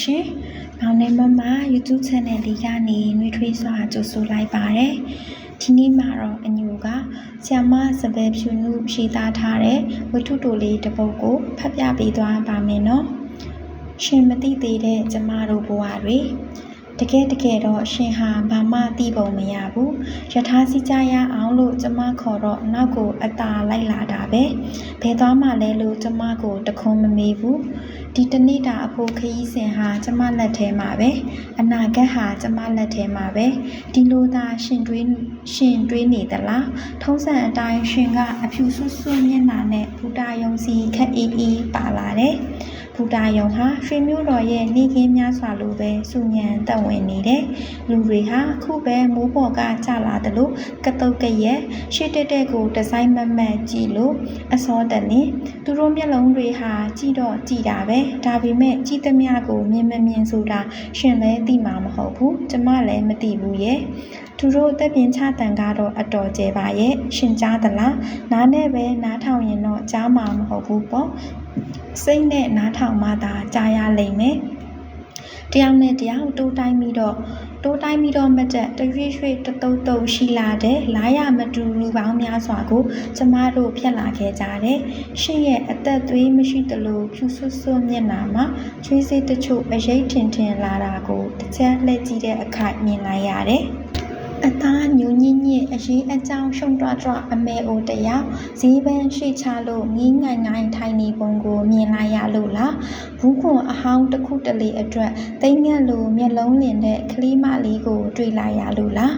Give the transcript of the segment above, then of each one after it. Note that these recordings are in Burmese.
ရှင်။မောင်နှမမ YouTube Channel လေးကနေနှွေးထွေးစွာကြိုဆိုလိုက်ပါတယ်။ဒီနေ့မှာတော့အညူကဆီယမစပယ်ဖြူနုရှိသားထားတဲ့ဝတ္ထုတိုလေးတစ်ပုဒ်ကိုဖတ်ပြပေးသွားပါမယ်နော်။ရှင်မသိသေးတဲ့ကျမတို့ဘဝတွေ တကယ်တကယ်တော့ရှင်ဟာဘာမှသိပုံမရဘူး။ယထာစီကြရအောင်လို့ကျမခေါ်တော့နောက်ကိုအตาလိုက်လာတာပဲ။ဘယ်သွားမှလဲလို့ကျမကိုတခွန်းမမေးဘူး။ဒီတနေ့တာအဖို့ခရီးစဉ်ဟာကျမလက်ထဲမှာပဲ။အနာဂတ်ဟာကျမလက်ထဲမှာပဲ။ဒီလိုသာရှင်တွေးရှင်တွေးနေသလား။ထုံးစံအတိုင်းရှင်ကအဖြူဆွဆွမျက်နှာနဲ့ဘူတာယုံစီခက်အေးအေးပါလာတယ်။ ဘူတာယုံဟာရွှေမျိုးတော်ရဲ့နေကင်းများစွာလိုပဲစူညံတက်ဝင်နေတယ်။လူတွေဟာအခုပဲမိုးပေါ်ကကျလာတယ်လို့ကတုတ်ကရဲ့ရှေ့တက်တက်ကိုဒီဇိုင်းမတ်မတ်ကြည့်လို့အစောတလင်းသူတို့မျက်လုံးတွေဟာကြည့်တော့ကြည့်တာပဲဒါပေမဲ့ကြည့်သမျှကိုမြင်မမြင်ဆိုတာရှင်လည်းသိမှာမဟုတ်ဘူးကျမလည်းမသိဘူးရဲ့သူတို့အသက်ပြင်ချတန်ကတော့အတော်ကျဲပါရဲ့ရှင်ကြားသလားနားနဲ့ပဲနားထောင်ရင်တော့ကြားမှာမဟုတ်ဘူးပေါ့ စိတ်နဲ့နားထောင်မှသာကြားရလိမ့်မယ်တယောက်နဲ့တယောက်တိုးတိုင်းပြီးတော့တိုးတိုင်းပြီးတော့မတက်တရွေ့ရွေ့တတုတ်တုတ်ရှိလာတဲ့လာရမတူလူပေါင်းများစွာကိုကျမတို့ဖျက်လာခဲ့ကြတယ်။ရှင်ရဲ့အသက်သွေးမရှိသလိုဖြူဆွဆွမျက်နှာမှာချွေးစေးတချို့အရေးထင်ထင်လာတာကိုတစ်ချက်လှည့်ကြည့်တဲ့အခိုက်မြင်လိုက်ရတယ်။ အသားညူညင်းညစ်အရေးအကြောင်းရှုံတွတွအမေအိုတယောက်ဈေးပန်းရှိချလို့ငင်းငိုင်ငိုင်ထိုင်နေပုံကိုမြင်လိုက်ရလို့လားဘူးခွန်အဟောင်းတစ်ခုတလေအတွက်တိမ်ငက်လိုမျက်လုံးလင်တဲ့ကလေးမလေးကို တွေ့လိုက်ရလို့လား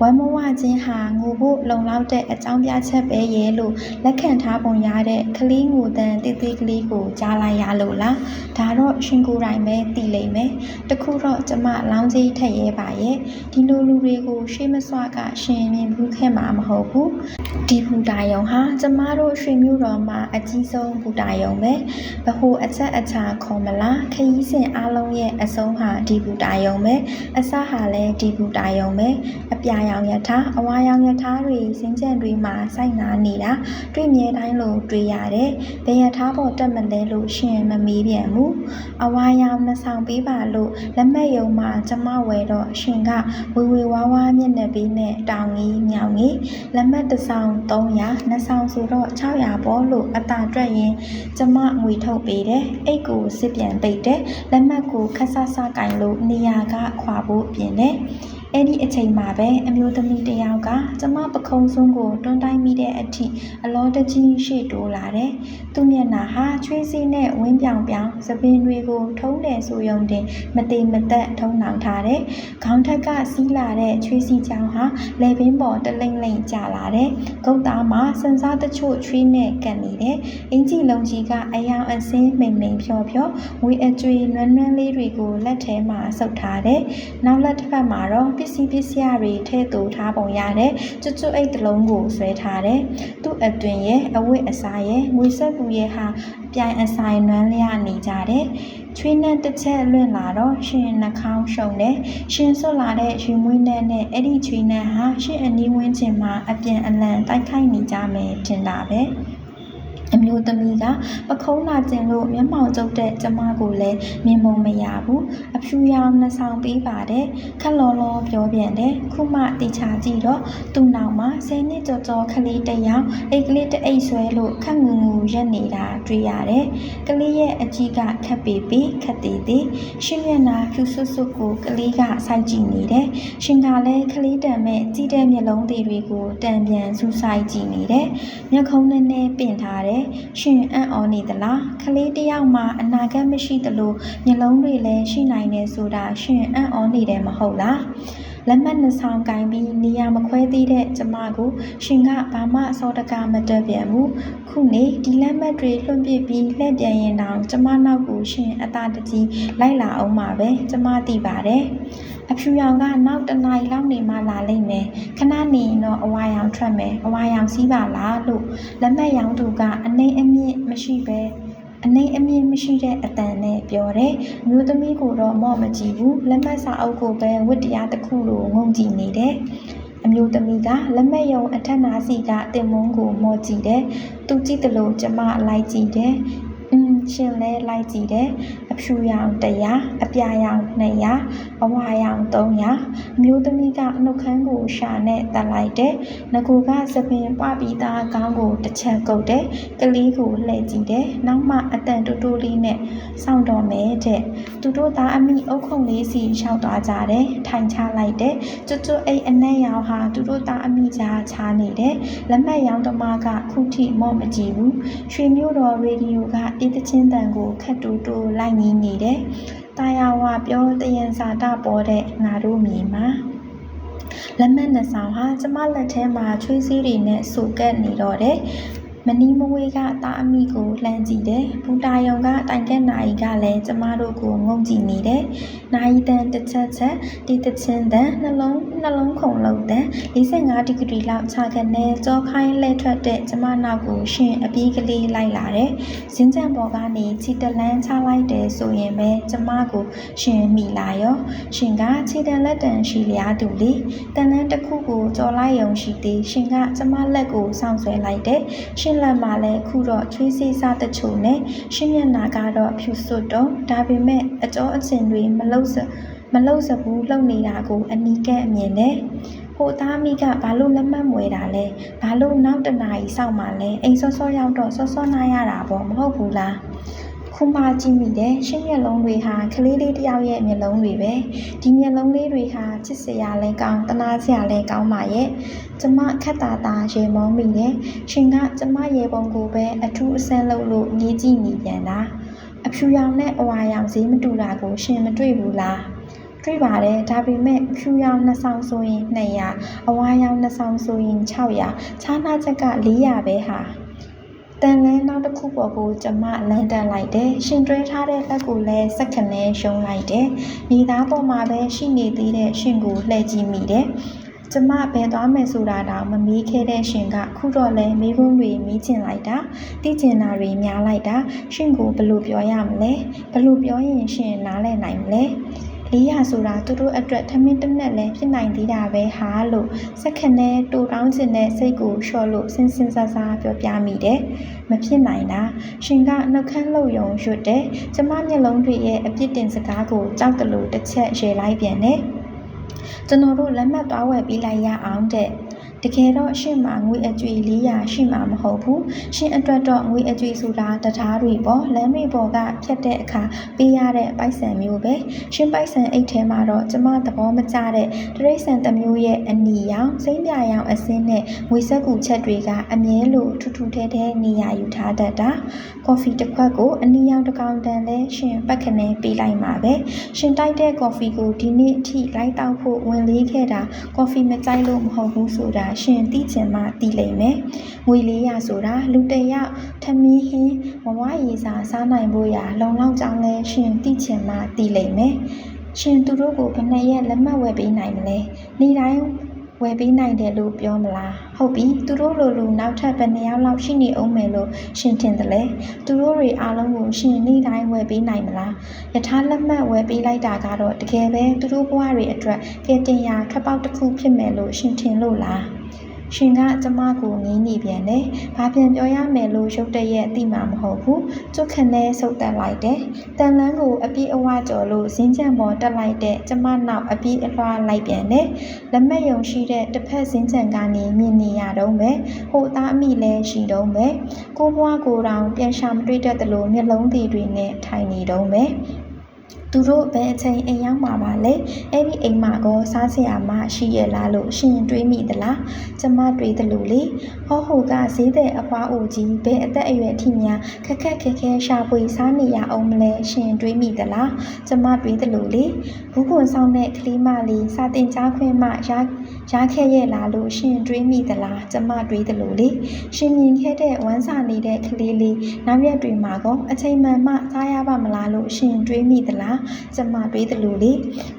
ဝမ်းမဝချင်းဟာငိုဖို့လုံလောက်တဲ့အကြောင်းပြချက်ပဲရဲ့လို့လက်ခံထားပုံရတဲ့ကလေးငိုတန်တိတိကလေးကိုကြားလိုက်ရလို့လားဒါတော့ရှင်ကိုယ်တိုင်ပဲသိလိမ့်မယ်တခုတော့ကျမလောင်းကြီးထက်ရဲပါရဲ့ဒီလိုလူတွေကိုရှေးမစွာကရှင်မြင်ဘူးခဲ့မှာမဟုတ်ဘူးဒီဘူတာယုံဟာကျမတို့ရွှေမျိုးတော်မှာအကြီးဆုံးဘူတာယုံပဲဘဟုအချက်အချာခေါ်မလားခရီးစဉ်အားလုံးရဲ့အဆုံးဟာဒီဘူတာယုံပဲအစဟာလည်းဒီဘူတာယုံပဲအပြာရောင်ယထာအဝါရောင်ယထာတွေစင်းကြံတွေမှာစိုက်နာနေတာတွေ့မြဲတိုင်းလို့တွေ့ရတယ်ဘယ်ယထာပေါ်တက်မလဲလို့ရှင်မမေးပြန်ဘူးအဝါရောင်နှဆောင်ပေးပါလို့လက်မဲ့ယုံမှာကျမဝယ်တော့ရှင်ကဝေဝေဝါးဝါမျက်နှာပေးနဲ့တောင်ကြီးမြောင်ကြီးလက်မှတ်တစ်ဆောင်300နှစ်ဆောင်ဆိုတော့600ပေါ့လို့အတာတွက်ရင်ကျမငွေထုတ်ပေးတယ်အိတ်ကိုစစ်ပြန်ပိတ်တယ်လက်မှတ်ကိုခက်ဆဆကင်လို့နေရာကခွာဖို့ပြင်တယ် အဲ့ဒီအချိန်မှာပဲအမျိုးသမီးတစ်ယောက်ကကျမပခုံးစွန်းကိုတွန်းတိုင်းမိတဲ့အထိအလောတကြီးရှေ့တိုးလာတယ်။သူ့မျက်နှာဟာချွေးစေးနဲ့ဝင်းပြောင်ပြောင်သပင်တွေကိုထုံးတယ်ဆိုယုံတင်မတေမသက်ထုံးနှောင်ထားတယ်။ခေါင်းထက်ကစီးလာတဲ့ချွေးစီချောင်းဟာလေပင်ပေါ်တလိမ့်လိမ့်ကျလာတယ်။ဂုတ်သားမှာစံစားတချို့ချွေးနဲ့ကန်နေတယ်။အင်ကြီးလုံးကြီးကအယောင်အစင်းမိန်မိန်ဖြော်ဖြော်ငွေအကျွေနွမ်းနွမ်းလေးတွေကိုလက်ထဲမှာဆုပ်ထားတယ်။နောက်လက်တစ်ဖက်မှာတော့ပစ္စည်းပစ္စယတွေထည့်သွထားပုံရတယ်။ကျွတ်ကျွတ်အိတ်တစ်လုံးကိုဆွဲထားတယ်။သူ့အတွင်ရဲ့အဝတ်အစားရဲ့ငွေဆက်ပူရဲ့ဟာအပြိုင်အဆိုင်နွမ်းလျနေကြတယ်။ချွေးနဲ့တစ်ချက်လွင့်လာတော့ရှင်နှာခေါင်းရှုံတယ်။ရှင်ဆွတ်လာတဲ့ရွှေမွေးနဲ့နဲ့အဲ့ဒီချွေးနဲ့ဟာရှင်အနီးဝန်းကျင်မှာအပြန်အလှန်တိုက်ခိုက်နေကြမယ်ထင်တာပဲ။ အမျိုးသမီးကပခုံးလာကျင်လို့မျက်မှောင်ကျုပ်တဲ့ကျမကိုလည်းမြင်မုံမရဘူးအဖြူရောင်နှဆောင်ပေးပါတယ်ခက်လောလောပြောပြန်တယ်ခုမှတေချာကြည့်တော့သူ့နောက်မှာဆယ်နှစ်ကျော်ကျော်ကလေးတစ်ယောက်အိတ်ကလေးတစ်အိတ်ဆွဲလို့ခက်ငူငူရက်နေတာတွေ့ရတယ်ကလေးရဲ့အကြီးကခက်ပေပေခက်သေးသေးရှင်းမျက်နှာဖြူဆွတ်ဆွတ်ကိုကလေးကစိုက်ကြည့်နေတယ်ရှင်ကလည်းကလေးတံမဲ့ကြည့်တဲ့မျက်လုံးသေးတွေကိုတံပြန်စူးစိုက်ကြည့်နေတယ်မျက်ခုံးနဲ့နဲ့ပင့်ထားတယ်ရှင်အံ့ဩနေသလားကလေးတစ်ယောက်မှအနာဂတ်မရှိသလိုမျက်လုံးတွေလည်းရှိနိုင်တယ်ဆိုတာရှင်အံ့ဩနေတယ်မဟုတ်လား လက်မှတ်နှစ်ဆောင်ကင်ပြီးနေရာမခွဲသေးတဲ့ကျမကိုရှင်ကဘာမှအစောတကားမတက်ပြန်ဘူးခုနေဒီလက်မှတ်တွေလွှင့်ပစ်ပြီးလှည့်ပြန်ရင်တောင်ကျမနောက်ကိုရှင်အသာတကြီးလိုက်လာအောင်ပါပဲကျမသိပါတယ်အဖြူရောင်ကနောက်တနားရီလောက်နေမှလာလိမ့်မယ်ခဏနေရင်တော့အဝါရောင်ထွက်မယ်အဝါရောင်စီးပါလားလို့လက်မှတ်ရောင်သူကအနှိမ့်အမြင့်မရှိပဲ အနှိမ့်အမြင့်မရှိတဲ့အတန်နဲ့ပြောတယ်။မျိုးသမီးကိုတော့မော့မကြည့်ဘူး။လက်မှတ်စာအုပ်ကိုပဲဝတ်တရားတစ်ခုလိုငုံကြည့်နေတယ်။အမျိုးသမီးကလက်မှတ်ယုံအထက်နာစီကတင်မုန်းကိုမော့ကြည့်တယ်။သူကြည့်တယ်လို့ကျမလိုက်ကြည့်တယ်။อืม ရှင်လဲလိုက်ကြည့်တယ်အဖြူရောင်100အပြာရောင်200အဝါရောင်300အမျိုးသမီးကနှုတ်ခမ်းကိုရှာနဲ့တက်လိုက်တယ်ငကူကသပင်ပွားပြီးသားခေါင်းကိုတစ်ချက်ကုတ်တယ်ကလေးကိုလှည့်ကြည့်တယ်နောက်မှအတန်တူတူလေးနဲ့စောင့်တော်မယ်တဲ့သူတို့သားအမိအုပ်ခုံလေးစီလျှောက်သွားကြတယ်ထိုင်ချလိုက်တယ်ကျွတ်ကျွတ်အိတ်အနက်ရောင်ဟာသူတို့သားအမိကြားချားနေတယ်လက်မှတ်ရောင်တမကခုထိမော့မကြည့်ဘူးရွှေမျိုးတော်ရေဒီယိုကအေးသချင်းတန်ကိုခတ်တူတူလိုက်ငင်းနေတယ်တာယာဝပြောတယံစာတပေါ်တဲ့ငါတို့မြေမှာလက်မှတ်နှစ်ဆောင်ဟာကျမလက်ထဲမှာချွေးစည်းတွေနဲ့ဆူကက်နေတော့တယ်မနီမဝေးကတာအမိကိုလှမ်းကြည့်တယ်။ဘူတာယုံကတိုင်ကက်နိုင်ကလည်းကျမတို့ကိုငုံကြည့်နေတယ်။ နိုင်တန်တစ်ချက်ချက်တီတချင်းတန်နှလုံးနှလုံးခုန်လုံးတန်45ဒီဂရီလောက်ခြာကနေကြောခိုင်းလဲထွက်တဲ့ကျမနောက်ကိုရှင်အပြေးကလေးလိုက်လာတယ်။ဇင်းကြံပေါ်ကနေခြေတလန်းချလိုက်တယ်ဆိုရင်ပဲကျမကိုရှင်မိလာရော။ရှင်ကခြေတန်လက်တန်ရှိလျားသူလေ။တန်လန်းတစ်ခုကိုကြော်လိုက်ယုံရှိသေးရှင်ကကျမလက်ကိုစောင့်ဆွဲလိုက်တယ်။ရှင်လက်မှာလည်းခုတော့ချွေးစေးစားတချို့နဲ့ရှင်မျက်နာကတော့ဖြူစွတ်တော့ဒါပေမဲ့အကျော်အချင်တွေမလုစမလုစဘူးလှုပ်နေတာကိုအနီးကပ်အမြင်နဲ့ဟိုသားမိကဘာလို့လက်မှတ်မွေတာလဲဘာလို့နောက်တနာရီစောင့်မှလဲအိမ်စောစောရောက်တော့စောစောနားရတာပေါ့မဟုတ်ဘူးလားခုမှကြည့်မိတယ်ရှင်းမျက်လုံးတွေဟာကလေးလေးတစ်ယောက်ရဲ့မျက်လုံးတွေပဲဒီမျက်လုံးလေးတွေဟာချစ်စရာလဲကောင်းတနာစရာလဲကောင်းပါရဲ့ကျမခက်တာတာရေမောမိတယ်ရှင်ကကျမရေပုံကိုပဲအထူးအဆန်းလုပ်လို့ငေးကြည့်နေပြန်တာ အဖြူရောင်နဲ့အဝါရောင်ဈေးမတူတာကို ရှင်မတွေ့ဘူးလားတွေ့ပါတယ်ဒါပေမဲ့ဖြူရောင်နှစ်ဆောင်ဆိုရင်200အဝါရောင်နှစ်ဆောင်ဆိုရင်600ခြားနာချက်က400ပဲဟာတန်လဲနောက်တစ်ခုပေါ်ကိုကျမလန်တက်လိုက်တယ်ရှင်တွဲထားတဲ့လက်ကိုလည်းစက္ကနဲရှုံးလိုက်တယ်နေသားပေါ်မှာပဲရှိနေသေးတဲ့ရှင်ကိုလှည့်ကြည့်မိတယ် ကျမဘယ်သွားမယ်ဆိုတာတောင်မမေးခဲ့တဲ့ရှင်ကခုတော့လဲမိဘတွေမီးကျင်လိုက်တာသိကျင်တာတွေများလိုက်တာရှင်ကိုဘယ်လိုပြောရမလဲဘယ်လိုပြောရင်ရှင်နားလည်နိုင်မလဲလေးရဆိုတာသူတို့အတွက်ထမင်းတစ်နက်လည်းဖြစ်နိုင်သေးတာပဲဟာလို့စက္ကနဲတူတောင်းချင်တဲ့စိတ်ကိုလျှော့လို့စင်စင်ဆာဆာပြောပြမိတယ်မဖြစ်နိုင်တာရှင်ကနှုတ်ခမ်းလှုပ်ယုံရွတ်တယ်ကျမမျက်လုံးတွေရဲ့အပြစ်တင်စကားကိုကြောက်တယ်လို့တစ်ချက်ရေလိုက်ပြန်တယ် ကျွန်တော်တို့လက်မှတ်သွားဝယ်ပြီးလိုက်ရအောင်တဲ့ တကယ်တော့ရှင့်မှာငွေအကြွေ400ရှိမှာမဟုတ်ဘူးရှင့်အတွက်တော့ငွေအကြွေဆိုတာတရားတွေပေါ့လမ်းတွေပေါ်ကဖြတ်တဲ့အခါပေးရတဲ့ပိုက်ဆံမျိုးပဲရှင့်ပိုက်ဆံအိတ်ထဲမှာတော့ကျမသဘောမကျတဲ့တရိတ်ဆန်တစ်မျိုးရဲ့အနီရောင်စိမ့်ပြရောင်အစင်းနဲ့ငွေဆက်ကူချက်တွေကအမြဲလိုထူးထူးထဲထဲနေရာယူထားတတ်တာကော်ဖီတစ်ခွက်ကိုအနီရောင်တစ်ကောင်တန်လဲရှင်ပတ်ခနဲ့ပေးလိုက်မှာပဲရှင်တိုက်တဲ့ကော်ဖီကိုဒီနေ့အထိလိုက်တောက်ဖို့ဝင်လေးခဲ့တာကော်ဖီမကြိုက်လို့မဟုတ်ဘူးဆိုတာရှင်သိချင်မှသိလိမ့်မယ်။ငွေလေးရဆိုတာလူတစ်ယောက်ထမင်းဟင်းမဝရေစာစားနိုင်ဖို့ရာလုံလောက်ကြောင်းလဲရှင်သိချင်မှသိလိမ့်မယ်။ရှင်သူတို့ကိုဘယ်နှစ်ရက်လက်မှတ်ဝယ်ပေးနိုင်မလဲ။နေ့တိုင်း ဝယ်ပေးနိုင်တယ်လို့ပြောမလားဟုတ်ပြီသူတို့လိုလူနောက်ထပ်ဘယ်နှစ်ယောက်လောက်ရှိနေအောင်မယ်လို့ရှင်ထင်တယ်လေသူတို့တွေအားလုံးကိုရှင်နေ့တိုင်းဝယ်ပေးနိုင်မလားယထာလက်မှတ်ဝယ်ပေးလိုက်တာကတော့တကယ်ပဲသူတို့ဘဝတွေအတွက်ကဲတင်ရာခပ်ပေါက်တစ်ခုဖြစ်မယ်လို့ရှင်ထင်လို့လား ရှင်ကကျမကိုငင်းနေပြန်တယ်။ဘာပြန်ပြောရမယ်လို့ရုတ်တရက်သိမှာမဟုတ်ဘူး။ကျွတ်ခနဲဆုတ်တက်လိုက်တယ်။တန်လန်းကိုအပြည့်အဝကျော်လို့ဇင်းကြံပေါ်တက်လိုက်တဲ့ကျမနောက်အပြည့်အလွှားလိုက်ပြန်တယ်။လက်မက်ယုံရှိတဲ့တစ်ဖက်ဇင်းကြံကနေမြင်နေရတော့မယ်။ဟိုသားအမိလည်းရှိတော့မယ်။ကိုဘွားကိုယ်တောင်ပြန်ရှာမတွေ့တတ်သလိုမျက်လုံးသေးတွေနဲ့ထိုင်နေတော့မယ်။ သူတို့ဘယ်အချိန်အိမ်ရောက်မှာပါလဲအဲ့ဒီအိမ်မှာကောစားစရာမရှိရလားလို့ရှင်တွေးမိသလားကျမတွေးတယ်လို့လေဟောဟိုကဈေးတဲ့အဖွားအိုကြီးဘယ်အသက်အရွယ်ထိများခက်ခက်ခဲခဲရှာဖွေစားနေရအောင်မလဲရှင်တွေးမိသလားကျမတွေးတယ်လို့လေဘူးခွန်ဆောင်တဲ့ကလေးမလေးစာတင်ကြားခွင့်မှရ ရခဲ့ရဲ့လားလို့ရှင်တွေးမိသလားကျမတွေးတယ်လို့လေရှင်မြင်ခဲ့တဲ့ဝမ်းစာနေတဲ့ကလေးလေးနောက်ရက်တွေမှာကောအချိန်မှန်မှစားရပါမလားလို့ရှင်တွေးမိသလားကျမတွေးတယ်လို့လေ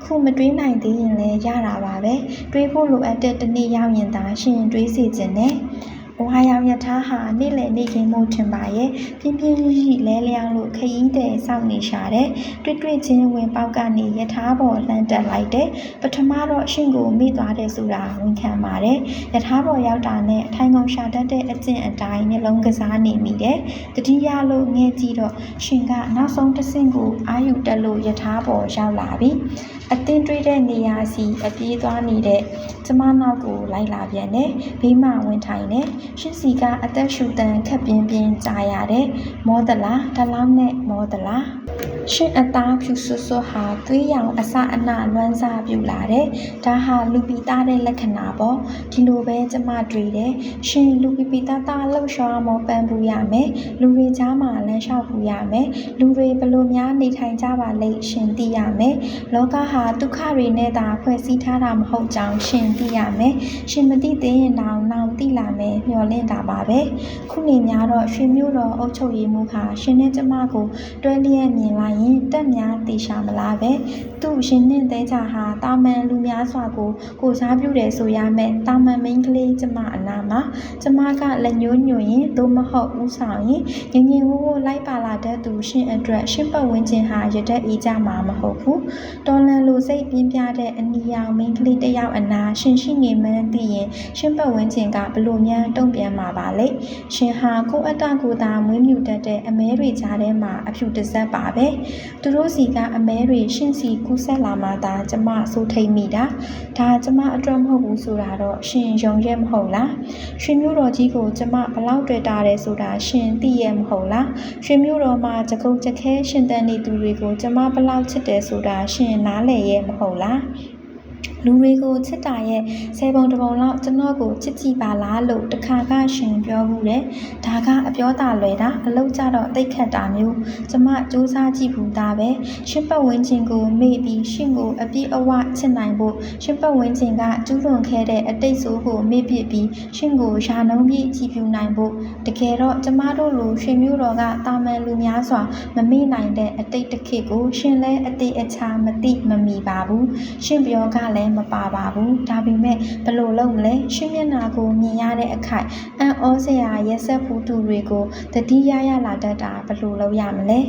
ခုမတွေးနိုင်သေးရင်လည်းရတာပါပဲတွေးဖို့လိုအပ်တဲ့တနေ့ရောက်ရင်သာရှင်တွေးစီခြင်းနဲ့ဘ ဝါရောင်ရထားဟာနေ့လည်နေ့ခင်းမို့ထင်ပါရဲ့ပြင်းပြင်းကြီးလဲလျောင်းလို့ခရီးတဲ့စောင့်နေရှာတယ်တွေ့တွေ့ချင်းဝင်ပေါက်ကနေရထားပေါ်လှမ်းတက်လိုက်တယ်ပထမတော့ရှင့်ကိုမိသွားတယ်ဆိုတာဝန်ခံပါတယ်ရထားပေါ်ရောက်တာနဲ့ထိုင်ကုန်ရှာတတ်တဲ့အကျင့်အတိုင်းမျက်လုံးကစားနေမိတယ်တတိယလို့ငဲကြည့်တော့ရှင်ကနောက်ဆုံးတစ်ဆင့်ကိုအာယူတက်လို့ရထားပေါ်ရောက်လာပြီ အတင်းတွေးတဲ့နေရာစီအပြေးသွားနေတဲ့ကျမနောက်ကိုလိုက်လာပြန်တယ်ဘေးမှဝင်ထိုင်တယ်ရှင့်စီကအသက်ရှူတန်ခက်ပြင်းပြင်းကြာရတယ်မောသလားတလောင်းနဲ့မောသလားရှင်အသားဖြူဆွဆွဟာသွေးရောင်အစအနလွမ်းစားပြူလာတယ်ဒါဟာလူပီသားတဲ့လက္ခဏာပေါ့ဒီလိုပဲကျမတွေ့တယ်ရှင်လူပီပီသားသားလှုပ်ရှားမောပန်းပူရမယ်လူတွေကြားမှာလမ်းလျှောက်ပူရမယ်လူတွေဘလို့များနေထိုင်ကြပါလိမ့်ရှင်သိရမယ်လောကဟာဒုက္ခတွေနဲ့သာဖွဲ့စည်းထားတာမဟုတ်ကြောင်းရှင်သိရမယ်ရှင်မသိသေးရင်တောင်နောင်သိလာမယ်မျှော်လင့်တာပါပဲခုနေများတော့ရွှေမျိုးတော်အုပ်ချုပ်ရေးမှုဟာရှင်နဲ့ကျမကိုတွဲလျက်မြင်လိုက်ရင်တက်များတေရှာမလားပဲသူ့ရှင်နဲ့တဲချာဟာတာမန်လူများစွာကိုကိုစားပြုတယ်ဆိုရမယ်တာမန်မိန်းကလေးကျမအနာမှာကျမကလက်ညှိုးညွှန်ရင်သို့မဟုတ်ဦးဆောင်ရင်ငငယ်ဝိုးဝိုးလိုက်ပါလာတတ်သူရှင်အတွက်ရှင်ပတ်ဝန်းကျင်ဟာရတဲ့အေးကြမှာမဟုတ်ဘူးတော်လန်လိုစိတ်ပြင်းပြတဲ့အနီရောင်မိန်းကလေးတစ်ယောက်အနာရှင်ရှိနေမှန်းသိရင်ရှင်ပတ်ဝန်းကျင်ကဘလို့များတုံ့ပြန်မှာပါလေရှင်ဟာကိုယ့်အတ္တကိုယ်သာမွေးမြူတတ်တဲ့အမဲတွေကြားထဲမှာအဖြူတစ်စက်ပါပဲသူတို့စီကအမဲတွေရှင်စီကူးဆက်လာမှသာကျမစိုးထိတ်မိတာဒါကျမအတွက်မဟုတ်ဘူးဆိုတာတော့ရှင်ယုံရဲမဟုတ်လားရွှေမျိုးတော်ကြီးကိုကျမဘလောက်တွေ့တာတယ်ဆိုတာရှင်သိရမဟုတ်လားရွှေမျိုးတော်မှာကြကုတ်ကြခဲရှင်တန်နေသူတွေကိုကျမဘလောက်ချစ်တယ်ဆိုတာရှင်နားလည်ရဲမဟုတ်လား လူတွေကိုချစ်တာရဲ့ဆယ်ပုံတစ်ပုံလောက်ကျွန်တော်ကိုချစ်ကြည့်ပါလားလို့တခါကရှင်ပြောမှုတယ်။ဒါကအပြောတာလွယ်တာအလုပ်ကြတော့တိတ်ခတ်တာမျိုးကျမစူးစမ်းကြည့်ဘူးသားပဲရှင်ပတ်ဝန်းကျင်ကိုမေ့ပြီးရှင်ကိုအပြည့်အဝချစ်နိုင်ဖို့ရှင်ပတ်ဝန်းကျင်ကကျူးလွန်ခဲ့တဲ့အတိတ်ဆိုးကိုမေ့ပစ်ပြီးရှင်ကိုယာနှုံးပြည့်ကြည့်ပြနိုင်ဖို့တကယ်တော့ကျမတို့လိုရွှေမျိုးတော်ကတာမန်လူများစွာမမေ့နိုင်တဲ့အတိတ်တစ်ခေတ်ကိုရှင်လဲအသေးအချာမသိမမီပါဘူးရှင်ပြောကလည်းမပါပါဘူးဒါပေမဲ့ဘယ်လိုလုပ်မလဲရှင်းမျက်နာကိုမြင်ရတဲ့အခိုက်အံ့ဩစရာရက်ဆက်ဖူးသူတွေကိုတတိယရလာတတ်တာဘယ်လိုလုပ်ရမလဲ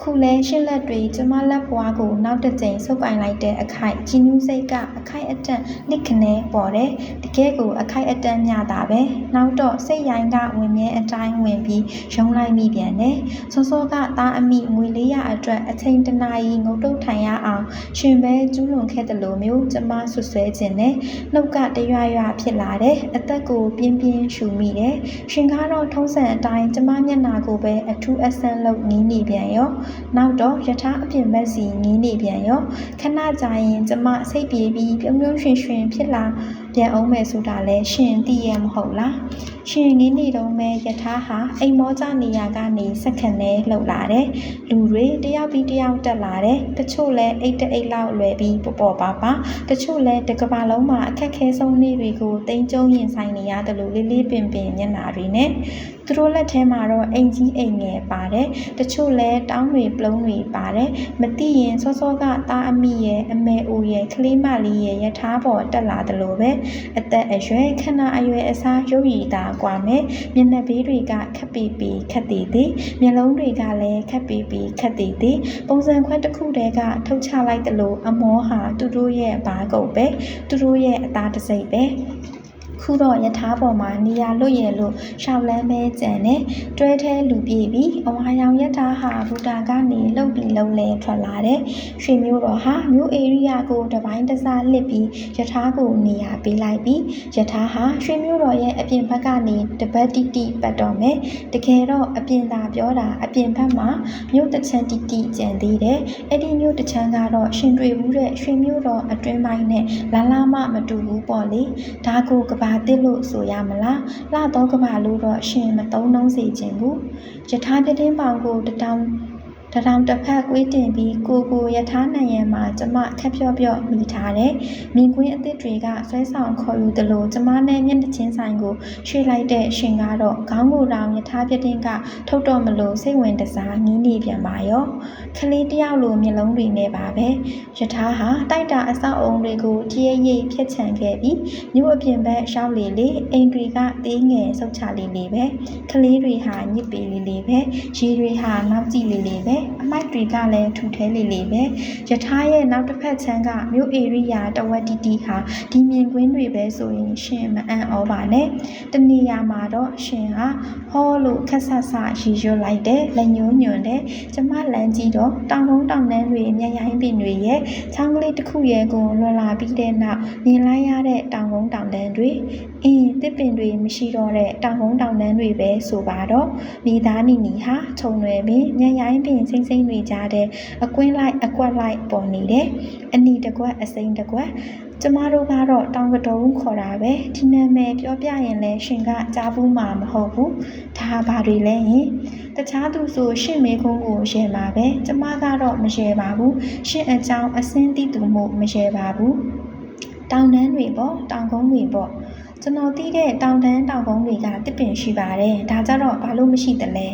ခုလဲရှင်းလက်တွေကျမလက်ပွားကိုနောက်တစ်ကြိမ်ဆုပ်ပိုင်လိုက်တဲ့အခိုက်ကြီးနူးစိတ်ကအခိုက်အတန့်နှစ်ခနဲပေါ်တယ်တကယ်ကိုအခိုက်အတန့်ညတာပဲနောက်တော့စိတ်ရိုင်းကဝင်မြဲအတိုင်းဝင်ပြီးရုံလိုက်မိပြန်တယ်စောစောကသားအမိငွေလေးရအတွက်အချိန်တနာရီငုတ်တုတ်ထိုင်ရအောင်ရှင်ပဲကျူးလွန်ခဲ့တယ်လို့မျိုးကျမဆွဆွဲခြင်းနဲ့နှုတ်ကတရွရွဖြစ်လာတယ်အသက်ကိုပြင်းပြင်းရှူမိတယ်ရှင်ကားတော့ထုံးစံအတိုင်းကျမမျက်နာကိုပဲအထူးအဆန်းလုပ်ငင်းနေပြန်ရောနောက်တော့ယထာအပြင်ဘက်စီငင်းနေပြန်ရောခဏကြာရင်ကျမစိတ်ပြေပြီးပြုံးပြုံးရွှင်ရွှင်ဖြစ်လာ ပြန်အောင်မယ်ဆိုတာလဲရှင်သိရမဟုတ်လားရှင်ငင်းနေတော့မဲ့ယထာဟာအိမ်မောကြနေရကနေစက္ကန့်နဲ့လှုပ်လာတယ်လူတွေတယောက်ပြီးတယောက်တက်လာတယ်တချို့လဲအိတ်တအိတ်လောက်လွယ်ပြီးပေါ်ပေါ်ပါပါတချို့လဲတကဘာလုံးမှာအခက်ခဲဆုံးနေ့တွေကိုတင်းကျုံရင်ဆိုင်နေရတယ်လို့လေးလေးပင်ပင်မျက်နာတွေနဲ့သူတို့လက်ထဲမှာတော့အိမ်ကြီးအိမ်ငယ်ပါတယ်တချို့လဲတောင်းတွေပလုံးတွေပါတယ်မသိရင်စောစောကသားအမိရဲ့အမေအိုရဲ့ကလေးမလေးရဲ့ယထာပေါ်တက်လာတယ်လို့ပဲအသက်အရွယ်ခဏအရွယ်အစားရုပ်ရည်သာကွာမယ်မျက်နှာဘေးတွေကခက်ပီပီခက်တည်တည်မျက်လုံးတွေကလည်းခက်ပီပီခက်တည်တည်ပုံစံခွက်တစ်ခုတည်းကထုတ်ချလိုက်တယ်လို့အမောဟာသူတို့ရဲ့ဘာကုတ်ပဲသူတို့ရဲ့အသားတစိမ့်ပဲ ခုတော့ယထာပေါ်မှာနေရာလွတ်ရလို့ရှောက်လန်းပဲကြံနေတွဲထဲလူပြေးပြီးအဝါရောင်ယထာဟာဘူတာကနေလှုပ်ပြီးလှုပ်လဲထွက်လာတယ်ရွှေမျိုးတော်ဟာမြို့ဧရိယာကိုတပိုင်းတစားလှစ်ပြီးယထာကိုနေရာပေးလိုက်ပြီးယထာဟာရွှေမျိုးတော်ရဲ့အပြင်ဘက်ကနေတပတ်တိတိပတ်တော်မယ်တကယ်တော့အပြင်သာပြောတာအပြင်ဘက်မှာမြို့တစ်ချမ်းတိတိကြံသေးတယ်အဲ့ဒီမြို့တစ်ချမ်းကတော့ရှင်တွေ့ဘူးတဲ့ရွှေမျိုးတော်အတွင်းပိုင်းနဲ့လာလာမမတူဘူးပေါ့လေဒါကိုကဘာတစ်လို့ဆိုရမလားလှတော့ကဘာလို့တော့ရှင်မတုံးနှုံးစေခြင်းဘူးယထာပြတင်းပေါင်ကိုတတောင် တတထောင်တစ်ဖက်ကွေးတင်ပြီးကိုကိုယထာနံရံမှာကျမခက်ဖြော့ဖြော့မိထားတယ်မြင်ကွင်းအသစ်တွေကဆွဲဆောင်ခေါ်ယူသလိုကျမနဲ့မျက်နှာချင်းဆိုင်ကိုရွှေ့လိုက်တဲ့ရှင်ကတော့ခေါင်းကိုယ်တောင်ယထာပြတင်းကထုတ်တော့မလို့စိတ်ဝင်တစားငင်းနေပြန်ပါရောခလေးတယောက်လိုမျက်လုံးတွေနဲ့ပါပဲယထာဟာတိုက်တာအဆောက်အုံတွေကိုတရရိပ်ဖြတ်ချန်ခဲ့ပြီးမြို့အပြင်ဘက်ရှောက်လေလေအိမ်တွေကသေးငယ်ဆုတ်ချလေလေပဲခလေးတွေဟာညစ်ပေလေလေပဲရေတွေဟာနောက်ကြည့်လေလေပဲ အမိုက်တွေကလည်းထူထဲလေလေပဲယထာရဲ့နောက်တစ်ဖက်ချမ်းကမြို့ဧရိယာတဝက်တီတီဟာဒီမြင်ကွင်းတွေပဲဆိုရင်ရှင်မအံ့ဩပါနဲ့တနေရာမှာတော့ရှင်ဟာဟောလို့ခက်ဆတ်ဆရီရွတ်လိုက်တယ်လက်ညှိုးညွန်တယ်ကျမလမ်းကြီးတော့တောင်ကုန်းတောင်တန်းတွေမျက်ရိုင်းပင်တွေရဲ့ချောင်းကလေးတစ်ခုရဲ့ကိုလွန်လာပြီးတဲ့နောက်မြင်လိုက်ရတဲ့တောင်ကုန်းတောင်တန်းတွေ အင်းတစ်ပင်တွေမရှိတော့တဲ့တောင်ကုန်းတောင်တန်းတွေပဲဆိုပါတော့မိသားနီနီဟာခြုံရွယ်ပင်မျက်ရိုင်းပင်စိမ့်စိမ့်တွေကြားတဲ့အကွင်းလိုက်အကွက်လိုက်ပေါ်နေတယ်အနီတကွက်အစိမ့်တကွက်ကျမတို့ကတော့တောင်ကတော်ဦးခေါ်တာပဲဒီနာမည်ပြောပြရင်လည်းရှင်ကကြားဘူးမှာမဟုတ်ဘူးဒါဘာတွေလဲယင်တခြားသူဆိုရှင်မေကုန်းကိုရှယ်ပါပဲကျမကတော့မရှယ်ပါဘူးရှင်အကြောင်းအစင်းတိတူမှုမရှယ်ပါဘူးတောင်တန်းတွေပေါ့တောင်ကုန်းတွေပေါ့ ကျွန်တော်သိတဲ့တောင်တန်းတောင်ကုန်းတွေကတစ်ပင်ရှိပါတယ်ဒါကြတော့ဘာလို့မရှိသလဲ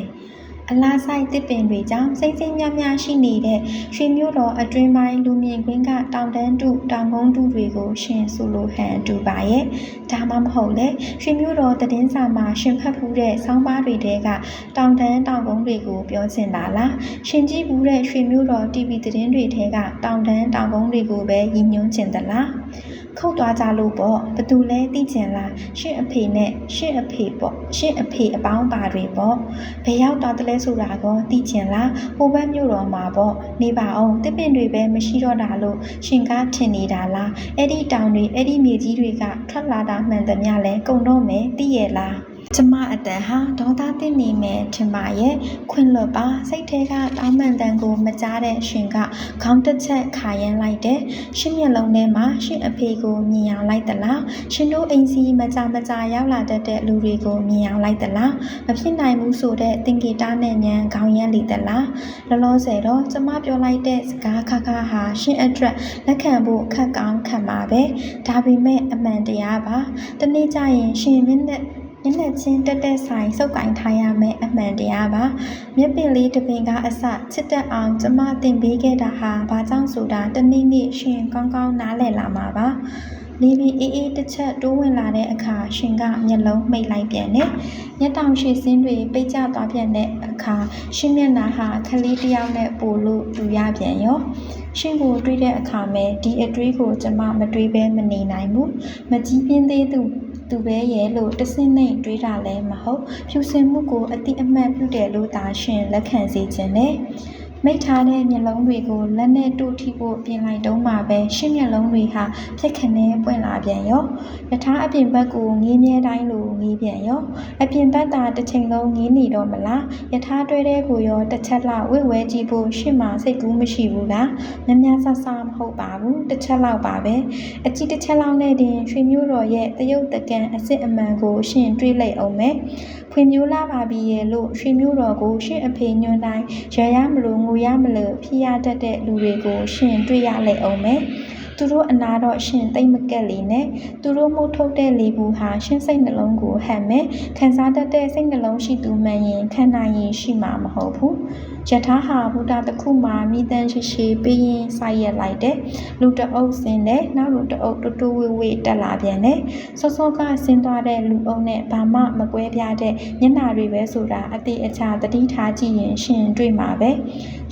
အလားဆိုင်တစ်ပင်တွေကြောင့်စိတ်စိတ်များများရှိနေတဲ့ရွှေမျိုးတော်အတွင်းပိုင်းလူမြင်ကွင်းကတောင်တန်းတုတောင်ကုန်းတုတွေကို ရှင်ဆိုလိုဟန်တူပါရဲ့ဒါမှမဟုတ်လေရွှေမျိုးတော်သတင်းစာမှာရှင်ဖတ်ဖူးတဲ့ဆောင်းပါးတွေတဲကတောင်တန်းတောင်ကုန်းတွေကိုပြောချင်တာလားရှင်ကြည့်ဖူးတဲ့ရွှေမျိုးတော် TV သတင်းတွေထဲကတောင်တန်းတောင်ကုန်းတွေကိုပဲရည်ညွှန်းချင်သလား ခုတ်သွားကြလို့ပေါ့ဘသူလဲသိချင်လားရှင့်အဖေနဲ့ရှင့်အဖေပေါ့ရှင့်အဖေအပေါင်းပါတွေပေါ့ဘယ်ရောက်သွားတလဲဆိုတာကောသိချင်လားဟိုဘက်မြို့တော်မှာပေါ့နေပါအောင်တစ်ပင်တွေပဲမရှိတော့တာလို့ရှင်ကားထင်နေတာလားအဲ့ဒီတောင်တွေအဲ့ဒီမြေကြီးတွေကထွက်လာတာမှန်သမျှလဲကုံတော့မယ်သိရဲ့လား ကျမအတန်ဟာဒေါသတင်နေမယ်ထင်ပါရဲ့ခွင်လွတ်ပါစိတ်ထဲကတောင်းပန်တန်ကိုမကြားတဲ့ရှင်ကခေါင်းတစ်ချက်ခါရမ်းလိုက်တယ်ရှင်မျက်လုံးထဲမှာရှင်အဖေကိုမြင်အောင်လိုက်သလားရှင်တို့အိမ်စီမကြမကြရောက်လာတတ်တဲ့လူတွေကိုမြင်အောင်လိုက်သလားမဖြစ်နိုင်ဘူးဆိုတဲ့သင်္ကေတနဲ့ဉာဏ်ခေါင်းရမ်းလေသလားလောလောဆယ်တော့ကျမပြောလိုက်တဲ့စကားခါခါဟာရှင်အတွက်လက်ခံဖို့ခက်ကောင်းခံပါပဲဒါပေမဲ့အမှန်တရားပါတနေ့ကျရင်ရှင်မင်းနဲ့ မျက်နှာချင်းတက်တက်ဆိုင်စုပ်ကင်ထားရမယ်အမှန်တရားပါမြက်ပင်လေးတစ်ပင်ကအစချစ်တက်အောင်ကျမတင်ပေးခဲ့တာဟာဘာကြောင့်ဆိုတာတနေ့နေ့ရှင်ကောင်းကောင်းနားလည်လာမှာပါနေပြီးအေးအေးတစ်ချက်တိုးဝင်လာတဲ့အခါရှင်ကမျက်လုံးမိတ်လိုက်ပြန်တယ်။မျက်တောင်ရှိစင်းတွေပိတ်ကျသွားပြန်တဲ့အခါရှင်မျက်နှာဟာခလေးတစ်ယောက်နဲ့ပိုလို့တူရပြန်ရော။ရှင်ကိုတွေးတဲ့အခါမဲ့ဒီအတွေးကိုကျမမတွေးဘဲမနေနိုင်ဘူး။မကြီးပြင်းသေးသူ သူပဲရဲ့လို့တဆင့်နဲ့တွေးတာလည်းမဟုတ်ဖြူစင်မှုကိုအတိအမှတ်ပြုတယ်လို့သာရှင်လက်ခံစေခြင်းနဲ့ မိထားတဲ့မျက်လုံးတွေကိုလက်နဲ့တို့ထိဖို့ပြင်လိုက်တုံးမှာပဲရှင်းမျက်လုံးတွေဟာဖြက်ခနဲပွင့်လာပြန်ရောယထာအပြင်ဘက်ကိုငေးမြဲတိုင်းလိုငေးပြန်ရောအပြင်ဘက်သာတစ်ချိန်လုံးငေးနေတော့မလားယထာတွဲတဲ့ကိုရောတစ်ချက်လောက်ဝိဝဲကြည့်ဖို့ရှင်းမှာစိတ်ကူးမရှိဘူးလားများများဆဆမဟုတ်ပါဘူးတစ်ချက်လောက်ပါပဲအကြည့်တစ်ချက်လောက်နဲ့တင်ရွှေမျိုးတော်ရဲ့တရုတ်တကန်အစ်စ်အမှန်ကိုရှင်းတွေးလိုက်အောင်မယ်ဖွင့်မျိုးလာပါပြီရဲ့လို့ရွှေမျိုးတော်ကိုရှင့်အဖေညွှန်တိုင်းရရမလို့ငိုရမလို့ဖြစ်ရတတ်တဲ့လူတွေကိုရှင့်တွေ့ရလိုက်အောင်မယ် သူတို့အနာတော့ရှင်တိတ်မကက်လေနဲ့သူတို့မှုထုတ်တဲ့လေဘူးဟာရှင်စိတ်နှလုံးကိုဟန်မဲ့ခံစားတတ်တဲ့စိတ်နှလုံးရှိသူမှန်ရင်ခံနိုင်ရင်ရှိမှာမဟုတ်ဘူးယထာဟာဘုဒ္ဓတစ်ခုမှာမိတန်ရှိရှိပြီးရင်စိုက်ရက်လိုက်တယ်လူတအုပ်ဆင်းတယ်နောက်လူတအုပ်တူတူဝေဝေတက်လာပြန်တယ်စောစောကဆင်းသွားတဲ့လူအုပ်နဲ့ဘာမှမကွဲပြားတဲ့မျက်နှာတွေပဲဆိုတာအတိအကျသတိထားကြည့်ရင်ရှင်တွေ့မှာပဲ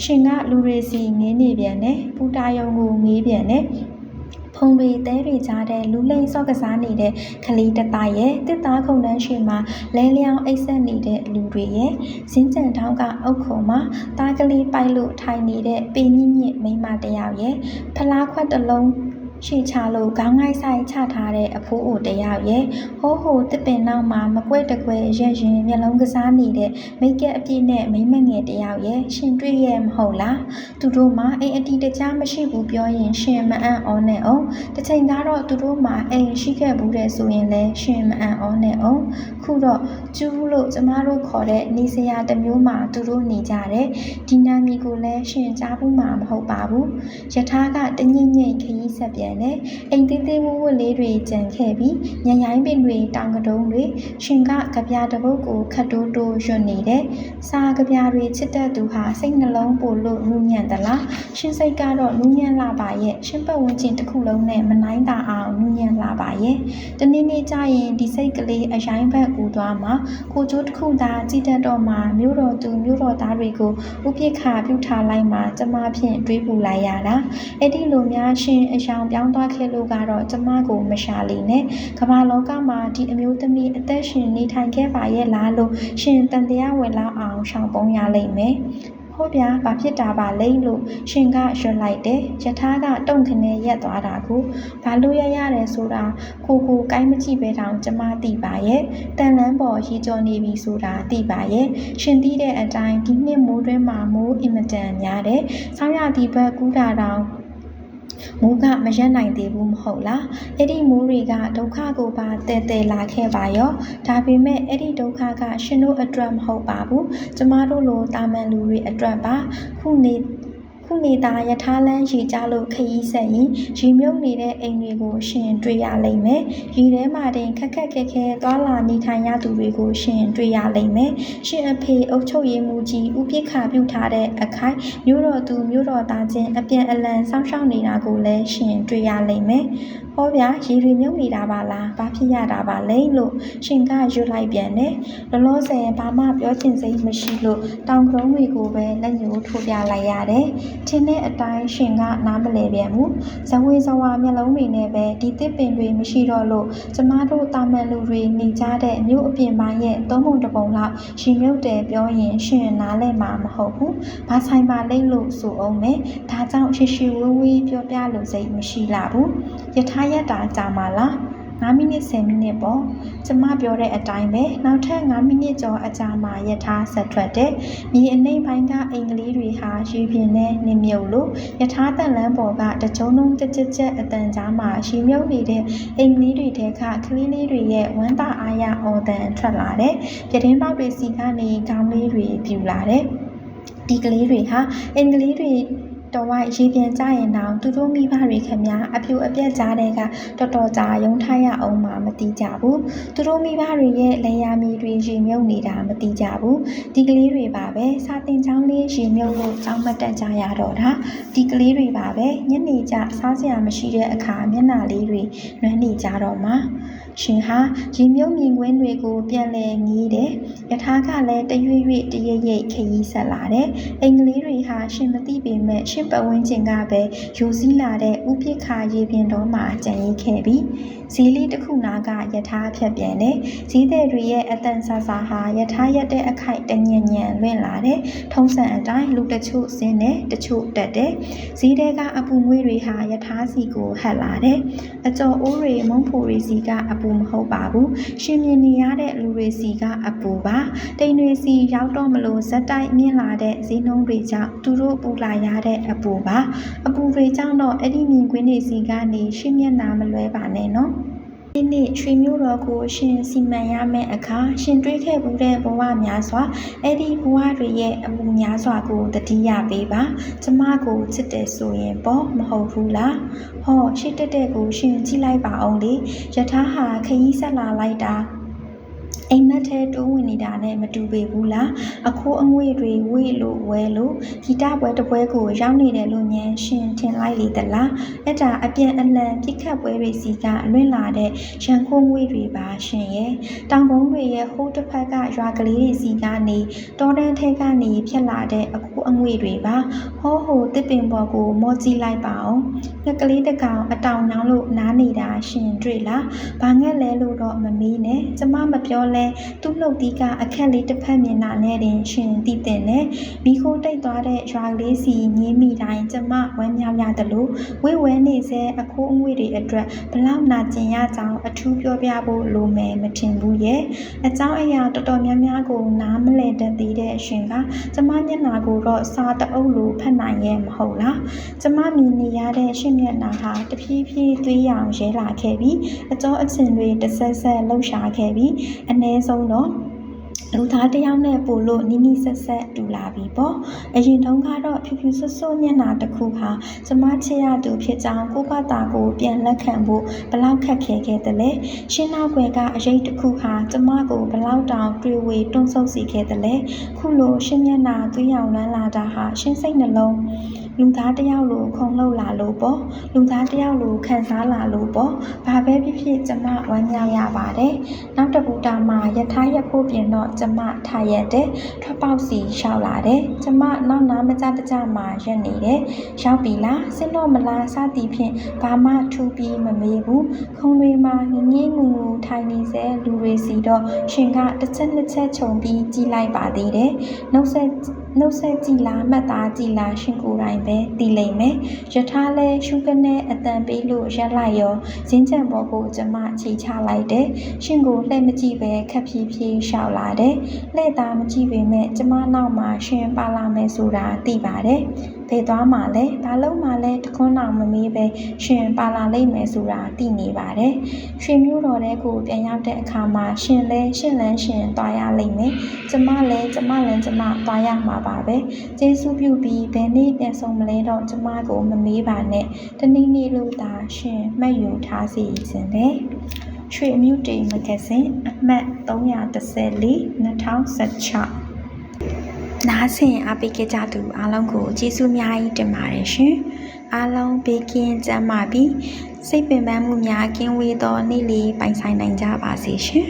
ရှင်ကလူတွေစီငင်းနေပြန်တယ်ပူတာယုံကိုငေးပြန်တယ် ဖုံတွေတဲတွေကြားတဲ့လူလိမ်စော့ကစားနေတဲ့ကလေးတသားရဲ့တစ်သားခုံတန်းရှိမှလဲလျောင်းအိတ်ဆက်နေတဲ့လူတွေရဲ့ဇင်းကြံထောင်းကအုတ်ခုံမှာသားကလေးပိုက်လို့ထိုင်နေတဲ့ပေမြင့်မြင့်မိန်းမတစ်ယောက်ရဲ့ဖလားခွက်တစ်လုံး ရှေ့ချလို့ခေါင်းငိုက်ဆိုင်ချထားတဲ့အဖိုးအိုတယောက်ရဲ့ဟိုးဟိုတစ်ပင်နောက်မှာမကွဲတကွဲရက်ရင်မျက်လုံးကစားနေတဲ့မိတ်ကက်အပြည့်နဲ့မိမ့်မငယ်တယောက်ရဲ့ရှင်တွေ့ရဲ့မဟုတ်လားသူတို့မှအိမ်အတီတကြားမရှိဘူးပြောရင်ရှင်မအံ့ဩနဲ့အောင်တစ်ချိန်ကတော့သူတို့မှအိမ်ရှိခဲ့ဘူးတဲ့ဆိုရင်လည်းရှင်မအံ့ဩနဲ့အောင်ခုတော့ကျူးလို့ကျမတို့ခေါ်တဲ့နေစရာတစ်မျိုးမှသူတို့နေကြတယ်ဒီနာမည်ကိုလည်းရှင်ကြားဘူးမှမဟုတ်ပါဘူးယထာကတညိမ့်ညိမ့်ခရီးဆက်ပြန်တယ်အိမ်သေးသေးဝဝလေးတွေကြံခဲ့ပြီးညရိုင်းပင်တွေတောင်ကတုံးတွေရှင်ကကြပြတပုတ်ကိုခတ်တိုးတိုးရွတ်နေတယ်စားကြပြတွေချစ်တဲ့သူဟာစိတ်နှလုံးပိုလို့နူးညံ့သလားရှင်စိတ်ကတော့နူးညံ့လာပါရဲ့ရှင်ပတ်ဝန်းကျင်တစ်ခုလုံးနဲ့မနိုင်တာအောင်နူးညံ့လာပါရဲ့တနေ့နေ့ကျရင်ဒီစိတ်ကလေးအရိုင်းဘက်ကူသွားမှာကိုကျိုးတစ်ခုသာကြည့်တတ်တော့မှမြို့တော်သူမြို့တော်သားတွေကိုဥပိ္ပခါပြုထားလိုက်မှကျမဖြင့်တွေးပူလိုက်ရတာအဲ့ဒီလိုများရှင်အယောင်ပြောင်းသွားခဲ့လို့ကတော့ကျမကိုမရှာလီနဲ့ကမ္ဘာလောကမှာဒီအမျိုးသမီးအသက်ရှင်နေထိုင်ခဲ့ပါရဲ့လားလို့ရှင်တန်တရားဝင်လောက်အောင်ရှောင်ပုံရလိမ့်မယ်ဟုတ်ဗျာဘာဖြစ်တာပါလဲလို့ရှင်ကရွတ်လိုက်တယ်ယထာကတုံခနဲ့ရက်သွားတာကိုဘာလို့ရရတယ်ဆိုတာကိုကိုကိုင်းမကြည့်ပဲတောင်ကျမသိပါရဲ့တန်လန်းပေါ်ရီကြော်နေပြီဆိုတာသိပါရဲ့ရှင်သိတဲ့အတိုင်းဒီနှစ်မိုးတွင်းမှာမိုးအင်မတန်များတယ်ဆောင်းရသည်ဘက်ကူးတာတောင် မိုးကမရက်နိုင်သေးဘူးမဟုတ်လားအဲ့ဒီမိုးတွေကဒုက္ခကိုပါတဲတဲလာခဲ့ပါရောဒါပေမဲ့အဲ့ဒီဒုက္ခကရှင်တို့အတွက်မဟုတ်ပါဘူးကျမတို့လိုတာမန်လူတွေအတွက်ပါခုနေ ခုနေတာယထာလန်းရေကြလို့ခရီးဆက်ရင်ရေမြုပ်နေတဲ့အိမ်တွေကိုရှင်တွေ့ရလိမ့်မယ်။ရေထဲမှာတင်ခက်ခက်ခဲခဲသွားလာနေထိုင်ရသူတွေကိုရှင်တွေ့ရလိမ့်မယ်။ရှင်အဖေအုပ်ချုပ်ရေးမှူးကြီးဦးပြစ်ခါပြုထားတဲ့အခိုင်မြို့တော်သူမြို့တော်သားချင်းအပြန်အလှန်စောင့်ရှောက်နေတာကိုလည်းရှင်တွေ့ရလိမ့်မယ်။ ဟောဗျာရေတွေမြုပ်နေတာပါလား။ဘာဖြစ်ရတာပါလဲလို့ရှင်ကရွတ်လိုက်ပြန်တယ်။လောလောဆယ်ဘာမှပြောချင်စိတ်မရှိလို့တောင်ကုန်းတွေကိုပဲလက်ညှိုးထိုးပြလိုက်ရတယ်။ထင်းတဲ့အတိုင်းရှင်ကနားမလဲပြန်ဘူးဇဝေဇဝါမျက်လုံးတွေနဲ့ပဲဒီတစ်ပင်တွေမရှိတော့လို့ကျမတို့တာမန်လူတွေနေကြတဲ့မြို့အပြင်ပိုင်းရဲ့သုံးပုံတစ်ပုံလောက်ရှင်မြုပ်တယ်ပြောရင်ရှင်နားလဲမှာမဟုတ်ဘူးဘာဆိုင်ပါလိမ့်လို့ဆိုအောင်မယ်ဒါကြောင့်ရှိရှိဝေးဝေးပြောပြလို့စိတ်မရှိလာဘူးယထာယတာကြာမှာလား9မိနစ်10မိနစ်ပေါ့ကျမပြောတဲ့အတိုင်းပဲနောက်ထပ်9မိနစ်ကျော်အကြာမှာယထာဆက်ထွက်တယ်မြေအနှိမ့်ပိုင်းကအင်္ဂလိပ်တွေဟာရေပြင်နဲ့နစ်မြုပ်လို့ယထာတန်လန်းပေါ်ကတကြုံလုံးကြက်ကြက်ကြက်အတန်ကြားမှာရှီမြုပ်နေတဲ့အင်္ဂလိပ်တွေထဲကကလေးလေးတွေရဲ့ဝမ်းသာအားရအော်တန်ထွက်လာတယ်ပြတင်းပေါက်တွေစီကနေခေါင်းလေးတွေပြူလာတယ်ဒီကလေးတွေဟာအင်္ဂလိပ်တွေ တော်ဝိုက်ရေပြန်ကြရင်တောင်သူတို့မိဘတွေခင်ဗျာအပြူအပြက်ကြားတဲ့ကတော်တော်ကြာရုံထားရအောင်မှမတိကြဘူးသူတို့မိဘတွေရဲ့လေယာမီတွေရေမြုပ်နေတာမတိကြဘူးဒီကလေးတွေပါပဲစာတင်ချောင်းလေးရေမြုပ်လို့ကြောင်းမတက်ကြရတော့တာဒီကလေးတွေပါပဲညနေကျစားစရာမရှိတဲ့အခါမျက်နှာလေးတွေနွမ်းနေကြတော့မှာ ရှင်ဟာရေမြုပ်မြင်ကွင်းတွေကိုပြန်လဲငီးတယ်။ယထာကလည်းတရွေ့ရွေ့တရိပ်ရိပ်ခရီးဆက်လာတယ်။အင်္ဂလိပ်တွေဟာရှင်မသိပေမဲ့ရှင်ပတ်ဝန်းကျင်ကပဲယူစည်းလာတဲ့ဥပိ္ပခာရေပြင်တော်မှာကြံရိပ်ခဲ့ပြီးဈေးလေးတစ်ခုနာကယထာဖြတ်ပြန်တယ်။ဈေးသည်တွေရဲ့အတန်ဆာဆာဟာယထာရက်တဲ့အခိုက်တညံ့ညံ့လွင့်လာတယ်။ထုံးစံအတိုင်းလူတချို့ဆင်းတယ်တချို့တက်တယ်။ဈေးတဲကအပူငွေတွေဟာယထာစီကိုဟက်လာတယ်။အကျော်အိုးတွေမုံဖိုတွေစီကအပူမဟုတ်ပါဘူး။ရှင်မြင်နေရတဲ့လူတွေစီကအပူပါ။တိမ်တွေစီရောက်တော့မလို့ဇက်တိုက်မြင့်လာတဲ့ဈေးနှုန်းတွေကြောင့်သူတို့ပူလာရတဲ့အပူပါ။အပူတွေကြောင့်တော့အဲ့ဒီမြင်ကွင်းတွေစီကနေရှင်မျက်နာမလွဲပါနဲ့နော်။ ဒီနေ့ရွှေမျိုးတော်ကိုရှင်စီမံရမယ့်အခါရှင်တွေးခဲ့မှုတဲ့ဘဝများစွာအဲ့ဒီဘဝတွေရဲ့အမှုများစွာကိုတတိယပေးပါကျမကိုချစ်တယ်ဆိုရင်ပေါ့မဟုတ်ဘူးလားဟောရှိတက်တဲ့ကိုရှင်ကြည့်လိုက်ပါအောင်လေယထာဟာခရီးဆက်လာလိုက်တာ အိမ်မက်ထဲတိုးဝင်နေတာနဲ့မတူပေဘူးလားအခိုးအငွေ့တွေဝေ့လို့ဝဲလို့ဂီတပွဲတစ်ပွဲကိုရောက်နေတယ်လို့ညံရှင်ထင်လိုက်လေသလားအဲ့ဒါအပြန်အလှန်ပြစ်ခတ်ပွဲတွေစီကအလွင့်လာတဲ့ရန်ခိုးငွေ့တွေပါရှင်ရဲ့တောင်ကုန်းတွေရဲ့ဟိုးတစ်ဖက်ကရွာကလေးတွေစီကနေတောတန်းထဲကနေဖြစ်လာတဲ့အခိုးအငွေ့တွေပါဟောဟိုတစ်ပင်ပေါ်ကိုမောကြည့်လိုက်ပါအောင်ငှက်ကလေးတစ်ကောင်အတောင်ညောင်းလို့နားနေတာရှင်တွေ့လားဘာငှက်လဲလို့တော့မမီးနဲ့ကျမမပြောပြောလဲသူ့နှုတ်သီးကအခက်လေးတစ်ဖက်မြင်တာနဲ့တင်ရှင်သိတဲ့နဲ့မိခိုးတိတ်သွားတဲ့ရွာကလေးစီငင်းမိတိုင်းကျမဝမ်းမြောက်ရတယ်လို့ဝိဝဲနေစေအခိုးအငွေ့တွေအတွက်ဘလောက်နာကျင်ရကြောင်းအထူးပြောပြဖို့လိုမယ်မထင်ဘူးရဲ့အကြောင်းအရာတော်တော်များများကိုနားမလည်တတ်သေးတဲ့အရှင်ကကျမမျက်နှာကိုတော့စာတအုပ်လိုဖတ်နိုင်ရဲ့မဟုတ်လားကျမမြင်နေရတဲ့ရှင့်မျက်နှာဟာတဖြည်းဖြည်းသွေးရောင်ရဲလာခဲ့ပြီးအကျောအချင်တွေတဆက်ဆက်လှုပ်ရှားခဲ့ပြီးအ ਨੇ ဆုံးတော့လူသားတစ်ယောက်နဲ့ပို့လို့နီးနီးဆက်ဆက်တူလာပြီပေါ့အရင်တုန်းကတော့ဖြူဖြူဆွတ်ဆွတ်မျက်နှာတစ်ခုဟာကျမချစ်ရသူဖြစ်ကြောင်းကိုယ့်ဘာသာကိုပြန်လက်ခံဖို့ဘလောက်ခက်ခဲခဲ့တယ်လဲရှင်းနောက်ွယ်ကအရေးတစ်ခုဟာကျမကိုဘလောက်တောင်တွေ့ဝေတွန်းဆုပ်စေခဲ့တယ်လဲခုလိုရှင်းမျက်နှာသွေးရောင်လန်းလာတာဟာရှင်းစိတ်နှလုံး လူသားတစ်ယောက်လိုခုံလှုပ်လာလို့ပေါ့လူသားတစ်ယောက်လိုခံစားလာလို့ပေါ့ဘာပဲဖြစ်ဖြစ်ကျမဝမ်းမြောက်ရပါတယ်နောက်တစ်ပူတာမှာယထာရက်ဖို့ပြင်တော့ကျမထားရက်တယ်ထွက်ပေါက်စီလျှောက်လာတယ်ကျမနောက်နားမကြတကြမှာရက်နေတယ်ရောက်ပြီလားစင်တော့မလားစသည်ဖြင့်ဘာမှထူပြီးမမေးဘူးခုံတွေမှာငငင်းငူငူထိုင်နေစေလူတွေစီတော့ရှင်ကတစ်ချက်နှစ်ချက်ခြုံပြီးကြည့်လိုက်ပါသေးတယ်နှုတ်ဆက် နှုတ်ဆက်ကြည်လားမှတ်သားကြည်လားရှင်ကိုယ်တိုင်ပဲတည်လိမ့်မယ်ယထာလဲရှုကနေအတန်ပေးလို့ရက်လိုက်ရောရင်းချံပေါ်ကိုကျမခြေချလိုက်တယ်ရှင်ကိုလှည့်မကြည့်ပဲခက်ဖြည်းဖြည်းရှောက်လာတယ်လှည့်သားမကြည့်ပေမဲ့ကျမနောက်မှာရှင်ပါလာမယ်ဆိုတာသိပါတယ် ဘယ်သွားမှလဲဘာလို့မှလဲတခွန်းအောင်မမေးပဲရှင်ပါလာလိမ့်မယ်ဆိုတာသိနေပါတယ်ရွှေမျိုးတော်တဲ့ကိုပြန်ရောက်တဲ့အခါမှာရှင်လဲရှင်လန်းရှင်သွားရလိမ့်မယ်ကျမလည်းကျမလည်းကျမသွားရမှာပါပဲကျေးဇူးပြုပြီးဘယ်နေ့ပြန်ဆုံးမလဲတော့ကျမကိုမမေးပါနဲ့တနေ့နေ့လို့သာရှင်မှတ်ယူထားစီခြင်းလေရွှေအမြူတေမဂဇင်းအမှတ်314 2016 နားဆင်အားပေးကြသူအားလုံးကိုကျေးဇူးအများကြီးတင်ပါတယ်ရှင်အားလုံးဘေးကင်းကြမ်းမာပြီးစိတ်ပင်ပန်းမှုများကင်းဝေးသောနေ့လေးပိုင်ဆိုင်နိုင်ကြပါစေရှင်